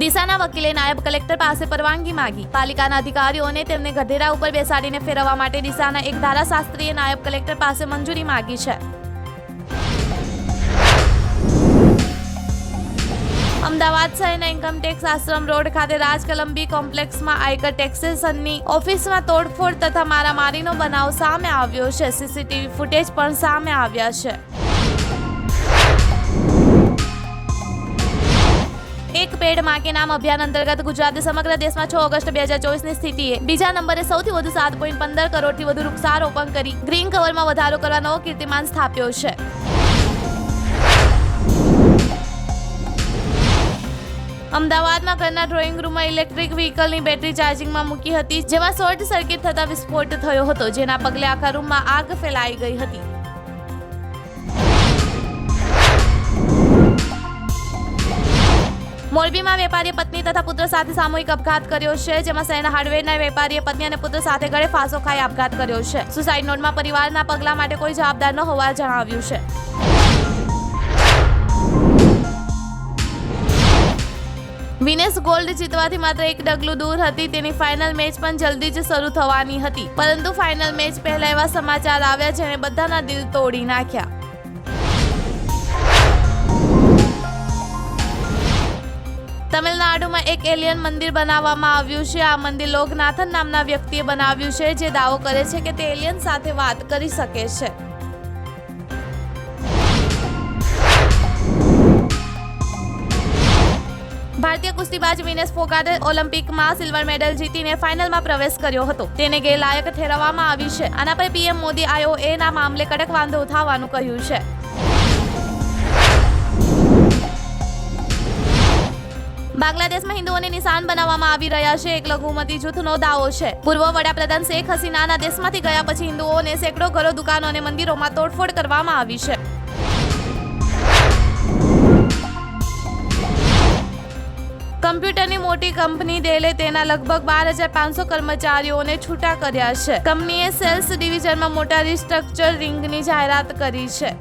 દિશાના વકીલે નાયબ કલેક્ટર પાસે પરવાનગી માંગી. પાલિકાના અધિકારીઓને તેમને ગધેડા ઉપર બેસાડીને ફેરવવા માટે દિશાના એક ધારાશાસ્ત્રીએ નાયબ કલેક્ટર પાસે મંજૂરી માંગી છે. અમદાવાદ શહેરના ઇન્કમટેક્સ આશ્રમ રોડ ખાતે રાજકલંબી કોમ્પ્લેક્સમાં આયકર ટેક્સેશનની ઓફિસમાં તોડફોડ તથા મારામારીનો બનાવ સામે આવ્યો છે. સીસીટીવી ફૂટેજ પણ સામે આવ્યા છે. એક પેડમાં કે નામ અભિયાન અંતર્ગત ગુજરાતે સમગ્ર દેશમાં છ ઓગસ્ટ બે હજાર ચોવીસની સ્થિતિએ બીજા નંબરે સૌથી વધુ સાત પોઈન્ટ પંદર કરોડથી વધુ વૃક્ષારોપણ કરી ગ્રીન કવરમાં વધારો કરવા નવો કીર્તિમાન સ્થાપ્યો છે. અમદાવાદમાં ઘરના ડ્રોઈંગ રૂમમાં ઇલેક્ટ્રિક વ્હીકલની બેટરી ચાર્જિંગમાં મૂકી હતી, જેમાં શોર્ટ સર્કિટ થતા વિસ્ફોટ થયો હતો, જેના પગલે આખા રૂમમાં આગ ફેલાઈ ગઈ હતી. મોરબીમાં વેપારીએ પત્ની તથા પુત્ર સાથે સામૂહિક અપઘાત કર્યો છે, જેમાં શહેરના હાર્ડવેરના વેપારીએ પત્ની અને પુત્ર સાથે ગળે ફાંસો ખાઈ આપઘાત કર્યો છે. સુસાઇડ નોટમાં પરિવારના પગલા માટે કોઈ જવાબદાર ન હોવા જણાવ્યું છે. વિનેશ ગોલ્ડ જીતવાથી માત્ર એક ડગલું દૂર હતી, તેની ફાઇનલ મેચ પણ જલ્દી જ શરૂ થવાની હતી. પરંતુ ફાઇનલ મેચ પહેલા એવા સમાચાર આવ્યા જેણે બધાના દિલ તોડી નાખ્યા. તમિલનાડુમાં એક એલિયન મંદિર બનાવવામાં આવ્યું છે. આ મંદિર લોકનાથન નામના વ્યક્તિએ બનાવ્યું છે, જે દાવો કરે છે કે તે એલિયન સાથે વાત કરી શકે છે. ભારતીય કુસ્તીબાજ વિનેશ ફોગાટે ઓલિમ્પિકમાં સિલ્વર મેડલ જીતીને ફાઇનલમાં પ્રવેશ કર્યો હતો. તેને ગેરલાયક ઠેરવવામાં આવી છે. આના પર પીએમ મોદી આઈઓએના મામલે કડક વાંધો ઉઠાવવાનું કહ્યું છે. બાંગ્લાદેશમાં હિન્દુઓને નિશાન બનાવવામાં આવી રહ્યા છે. એક લઘુમતી જૂથનો દાવો છે. પૂર્વ વડાપ્રધાન શેખ હસીનાના દેશમાંથી ગયા પછી હિન્દુઓને સેંકડો ઘરો, દુકાનો અને મંદિરોમાં તોડફોડ કરવામાં આવી છે. કમ્પ્યુટરની મોટી કંપની ડેલે તેના લગભગ બાર હજાર પાંચસો કર્મચારીઓને છૂટા કર્યા છે. કંપનીએ સેલ્સ ડિવિઝનમાં મોટા રિસ્ટ્રક્ચર રિંગની જાહેરાત કરી છે.